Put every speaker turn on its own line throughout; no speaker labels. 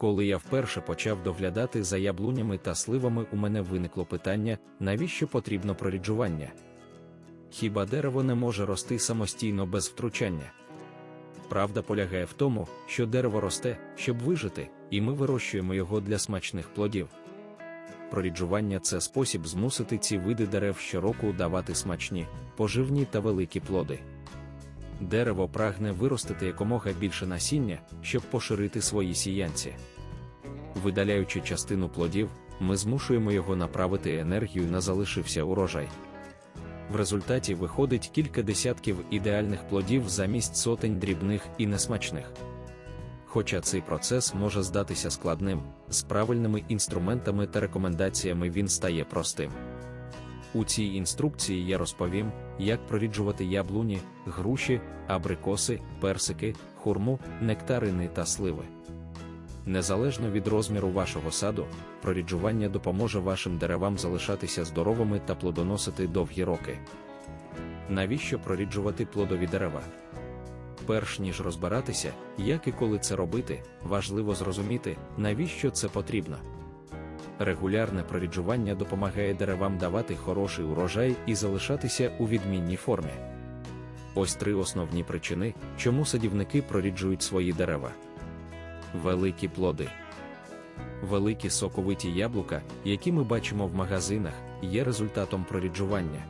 Коли я вперше почав доглядати за яблунями та сливами, у мене виникло питання, навіщо потрібно проріджування? Хіба дерево не може рости самостійно без втручання? Правда полягає в тому, що дерево росте, щоб вижити, і ми вирощуємо його для смачних плодів. Проріджування це спосіб змусити ці види дерев щороку давати смачні, поживні та великі плоди. Дерево прагне виростити якомога більше насіння, щоб поширити свої сіянці. Видаляючи частину плодів, ми змушуємо його направити енергію на залишився урожай. В результаті виходить кілька десятків ідеальних плодів замість сотень дрібних і несмачних. Хоча цей процес може здатися складним, з правильними інструментами та рекомендаціями він стає простим. У цій інструкції я розповім, як проріджувати яблуні, груші, абрикоси, персики, хурму, нектарини та сливи. Незалежно від розміру вашого саду, проріджування допоможе вашим деревам залишатися здоровими та плодоносити довгі роки. Навіщо проріджувати плодові дерева? Перш ніж розбиратися, як і коли це робити, важливо зрозуміти, навіщо це потрібно. Регулярне проріджування допомагає деревам давати хороший урожай і залишатися у відмінній формі. Ось три основні причини, чому садівники проріджують свої дерева. Великі плоди. Великі соковиті яблука, які ми бачимо в магазинах, є результатом проріджування.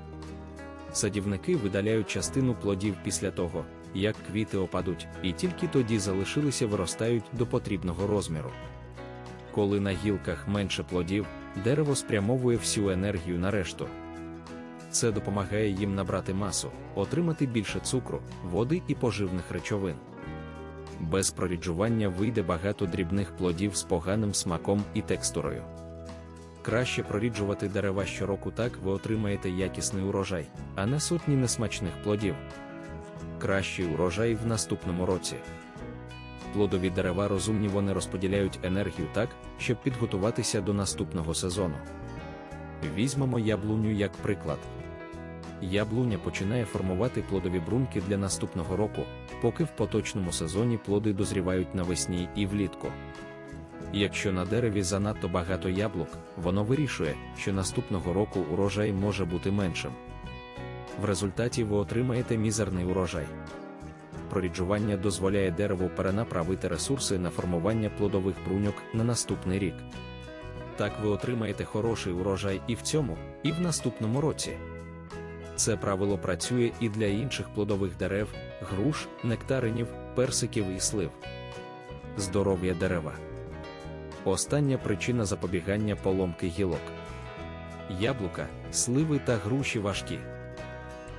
Садівники видаляють частину плодів після того, як квіти опадуть, і тільки тоді залишилися виростають до потрібного розміру. Коли на гілках менше плодів, дерево спрямовує всю енергію на решту. Це допомагає їм набрати масу, отримати більше цукру, води і поживних речовин. Без проріджування вийде багато дрібних плодів з поганим смаком і текстурою. Краще проріджувати дерева щороку так ви отримаєте якісний урожай, а не сотні несмачних плодів. Кращий урожай в наступному році. Плодові дерева розумні вони розподіляють енергію так, щоб підготуватися до наступного сезону. Візьмемо яблуню як приклад. Яблуня починає формувати плодові брунки для наступного року, поки в поточному сезоні плоди дозрівають навесні і влітку. Якщо на дереві занадто багато яблук, воно вирішує, що наступного року урожай може бути меншим. В результаті ви отримаєте мізерний урожай. Проріджування дозволяє дереву перенаправити ресурси на формування плодових бруньок на наступний рік. Так ви отримаєте хороший урожай і в цьому, і в наступному році. Це правило працює і для інших плодових дерев, груш, нектаринів, персиків і слив. Здоров'я дерева. Остання причина запобігання поломки гілок. Яблука, сливи та груші важкі.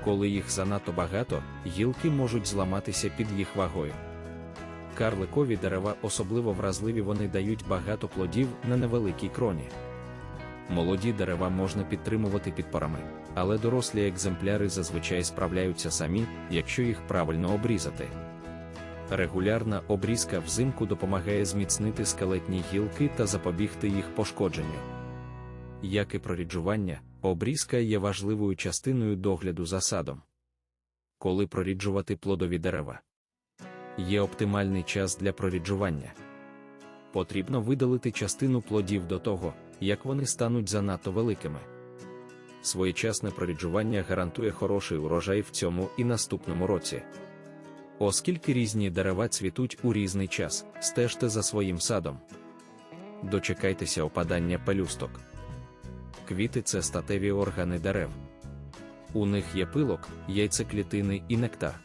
Коли їх занадто багато, гілки можуть зламатися під їх вагою. Карликові дерева особливо вразливі вони дають багато плодів на невеликій кроні. Молоді дерева можна підтримувати під парами, але дорослі екземпляри зазвичай справляються самі, якщо їх правильно обрізати. Регулярна обрізка взимку допомагає зміцнити скелетні гілки та запобігти їх пошкодженню. Як і проріджування, обрізка є важливою частиною догляду за садом. Коли проріджувати плодові дерева, є оптимальний час для проріджування. Потрібно видалити частину плодів до того, як вони стануть занадто великими. Своєчасне проріджування гарантує хороший урожай в цьому і наступному році. Оскільки різні дерева цвітуть у різний час, стежте за своїм садом. Дочекайтеся опадання пелюсток. Квіти це статеві органи дерев. У них є пилок, яйцеклітини і нектар.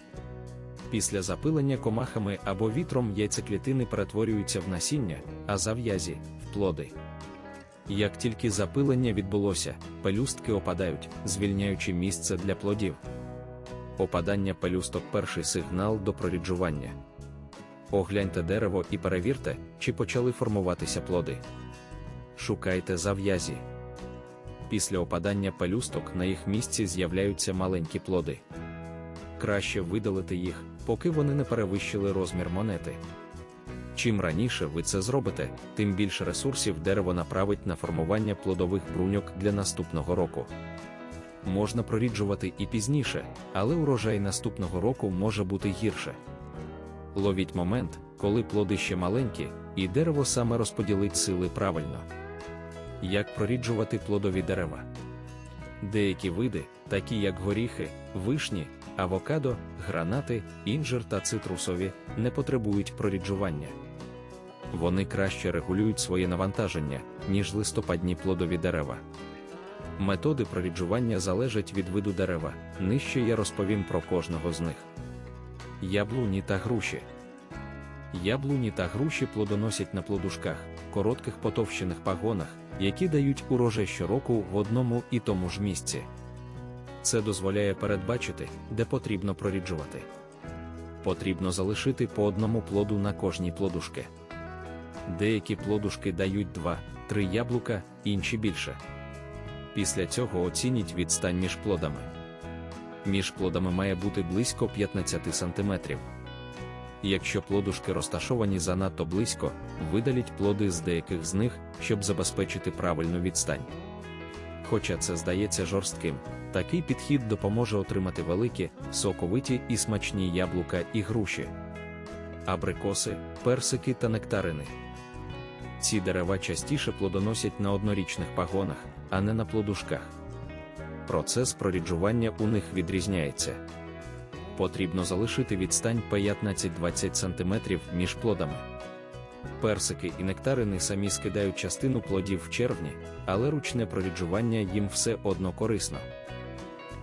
Після запилення комахами або вітром яйцеклітини перетворюються в насіння, а зав'язі в плоди. Як тільки запилення відбулося, пелюстки опадають, звільняючи місце для плодів. Опадання пелюсток перший сигнал до проріджування. Огляньте дерево і перевірте, чи почали формуватися плоди. Шукайте зав'язі. Після опадання пелюсток на їх місці з'являються маленькі плоди. Краще видалити їх, поки вони не перевищили розмір монети. Чим раніше ви це зробите, тим більше ресурсів дерево направить на формування плодових бруньок для наступного року. Можна проріджувати і пізніше, але урожай наступного року може бути гірше. Ловіть момент, коли плоди ще маленькі, і дерево саме розподілить сили правильно. Як проріджувати плодові дерева? Деякі види, такі як горіхи, вишні, авокадо, гранати, інжир та цитрусові, не потребують проріджування. Вони краще регулюють своє навантаження, ніж листопадні плодові дерева. Методи проріджування залежать від виду дерева. Нижче я розповім про кожного з них. Яблуні та груші. Яблуні та груші плодоносять на плодушках, коротких потовщених пагонах, які дають урожай щороку в одному і тому ж місці. Це дозволяє передбачити, де потрібно проріджувати. Потрібно залишити по одному плоду на кожній плодушки. Деякі плодушки дають 2-3 яблука, інші більше. Після цього оцініть відстань між плодами. Між плодами має бути близько 15 см. Якщо плодушки розташовані занадто близько, видаліть плоди з деяких з них, щоб забезпечити правильну відстань. Хоча це здається жорстким, такий підхід допоможе отримати великі, соковиті і смачні яблука і груші, абрикоси, персики та нектарини. Ці дерева частіше плодоносять на однорічних пагонах, а не на плодушках. Процес проріджування у них відрізняється. Потрібно залишити відстань 15-20 см між плодами. Персики і нектарини самі скидають частину плодів в червні, але ручне проріджування їм все одно корисно.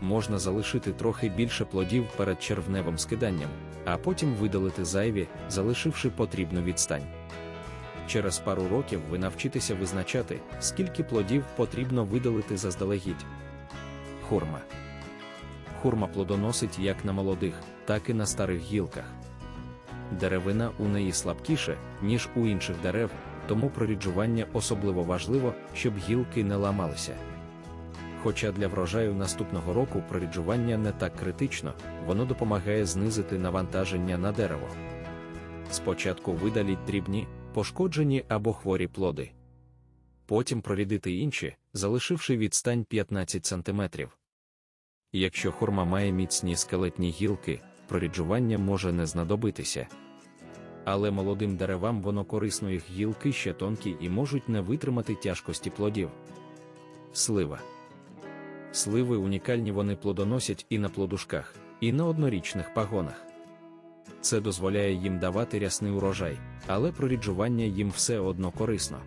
Можна залишити трохи більше плодів перед червневим скиданням, а потім видалити зайві, залишивши потрібну відстань. Через пару років ви навчитеся визначати, скільки плодів потрібно видалити заздалегідь. Хурма. Хурма плодоносить як на молодих, так і на старих гілках. Деревина у неї слабкіше, ніж у інших дерев, тому проріджування особливо важливо, щоб гілки не ламалися. Хоча для врожаю наступного року проріджування не так критично, воно допомагає знизити навантаження на дерево. Спочатку видаліть дрібні, пошкоджені або хворі плоди. Потім прорідити інші, залишивши відстань 15 см. Якщо хурма має міцні скелетні гілки, проріджування може не знадобитися. Але молодим деревам воно корисно їх гілки ще тонкі і можуть не витримати тяжкості плодів. Слива. Сливи унікальні вони плодоносять і на плодушках, і на однорічних пагонах. Це дозволяє їм давати рясний урожай, але проріджування їм все одно корисно.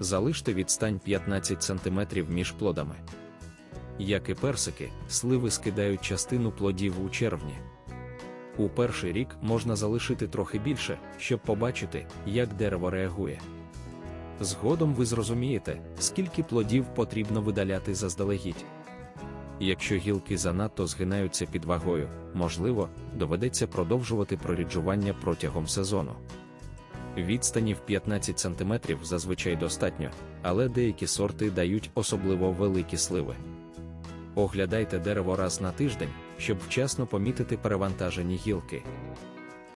Залиште відстань 15 см між плодами. Як і персики, сливи скидають частину плодів у червні. У перший рік можна залишити трохи більше, щоб побачити, як дерево реагує. Згодом ви зрозумієте, скільки плодів потрібно видаляти заздалегідь. Якщо гілки занадто згинаються під вагою, можливо, доведеться продовжувати проріджування протягом сезону. Відстані в 15 см зазвичай достатньо, але деякі сорти дають особливо великі сливи. Оглядайте дерево раз на тиждень, щоб вчасно помітити перевантажені гілки.